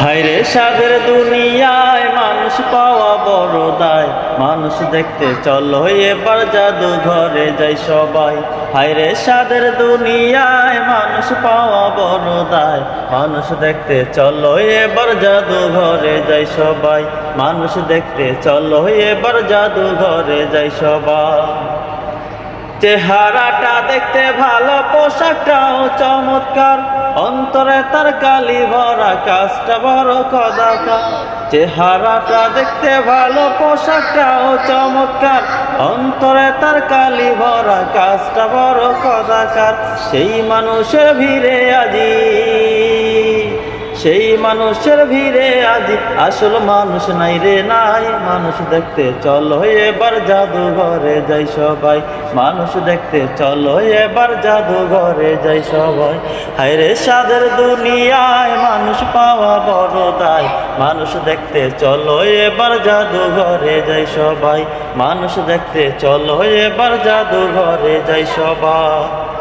হায়রে সাদের দুনিয়ায় মানুষ পাওয়া বড় দায়। মানুষ দেখতে চলো, এবার জাদু ঘরে যাই সবাই। হায়রে সাদের দুনিয়ায় মানুষ পাওয়া বড় দায়। মানুষ দেখতে চলো, এবার জাদু ঘরে যাই সবাই। মানুষ দেখতে চলো, এবার জাদু ঘরে যাই সবাই। চেহারাটা দেখতে ভালো, পোশাকটাও চমৎকার। অন্তরে তার কালি ভরা, কাজটা বড় কদাকার। চেহারাটা দেখতে ভালো, পোশাকটাও চমৎকার। অন্তরে তার কালি ভরা, কাজটা বড় কদাকার। সেই মানুষের ভিড়ে আজি সেই মানুষের ভিড়ে আজি আসল মানুষ নাই রে, নাই মানুষ দেখতে। চলো এবার জাদুঘরে যাই সবাই। মানুষ দেখতে চলো এবার জাদুঘরে যাই সবাই। হায় রে সাদের দুনিয়ায় মানুষ পাওয়া বড় দায়। মানুষ দেখতে চলো এবার জাদুঘরে যাই সবাই। মানুষ দেখতে চলো এবার জাদুঘরে যাই সবাই।